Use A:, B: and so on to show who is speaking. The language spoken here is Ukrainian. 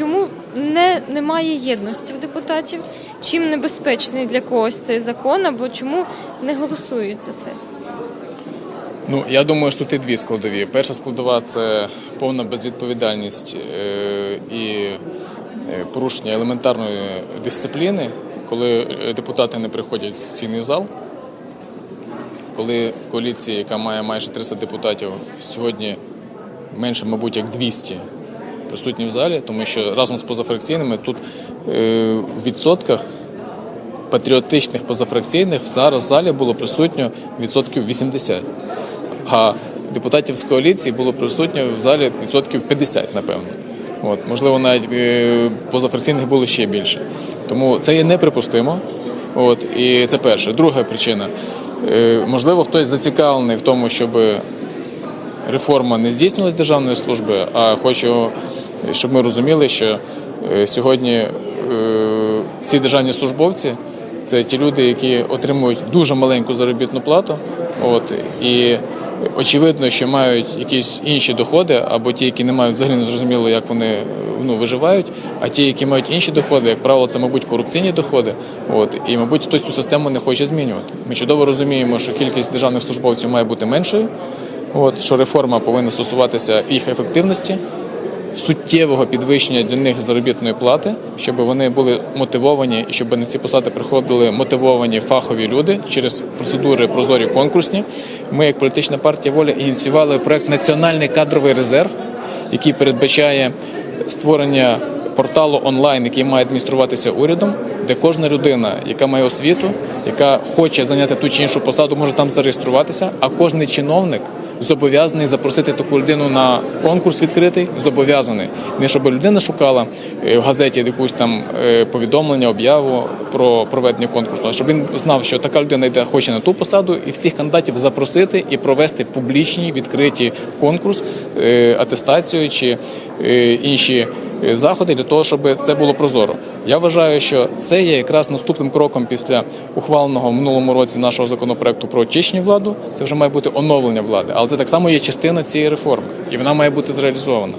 A: чому не, немає єдності в депутатів? Чим небезпечний для когось цей закон, або чому не голосують за це?
B: Ну, я думаю, що тут і дві складові. Перша складова це повна безвідповідальність е, і е, порушення елементарної дисципліни, коли е, депутати не приходять в сільний зал. Коли в коаліції, яка має майже 300 депутатів, сьогодні менше, мабуть, як 200 присутні в залі, тому що разом з позафракційними тут е, в відсотках патріотичних позафракційних зараз в залі було присутньо відсотків 80. А депутатів з коаліції було присутньо в залі відсотків 50, напевно. От, можливо, навіть е, позафракційних було ще більше. Тому це є неприпустимо. От, і це перше. Друга причина. Е, можливо, хтось зацікавлений в тому, щоб реформа не здійснювалась державної служби, а хочу, щоб ми розуміли, що е, сьогодні е, всі державні службовці це ті люди, які отримують дуже маленьку заробітну плату. От, і очевидно, що мають якісь інші доходи, або ті, які не мають взагалі не зрозуміло, як вони е, ну, виживають. А ті, які мають інші доходи, як правило, це, мабуть, корупційні доходи. От, і, мабуть, хтось цю систему не хоче змінювати. Ми чудово розуміємо, що кількість державних службовців має бути меншою. От що реформа повинна стосуватися їх ефективності, суттєвого підвищення для них заробітної плати, щоб вони були мотивовані і щоб на ці посади приходили мотивовані фахові люди через процедури прозорі конкурсні. Ми, як політична партія воля, ініціювали проект Національний кадровий резерв, який передбачає створення порталу онлайн, який має адмініструватися урядом, де кожна людина, яка має освіту, яка хоче зайняти ту чи іншу посаду, може там зареєструватися, а кожний чиновник зобов'язаний запросити таку людину на конкурс відкритий, зобов'язаний. Не щоб людина шукала е, в газеті якусь там е, повідомлення, об'яву про проведення конкурсу, а щоб він знав, що така людина йде хоче на ту посаду, і всіх кандидатів запросити і провести публічні відкриті конкурс, е, атестацію чи інші заходи для того, щоб це було прозоро. Я вважаю, що це є якраз наступним кроком після ухваленого в минулому році нашого законопроекту про очищення владу. Це вже має бути оновлення влади, але це так само є частина цієї реформи, і вона має бути зреалізована.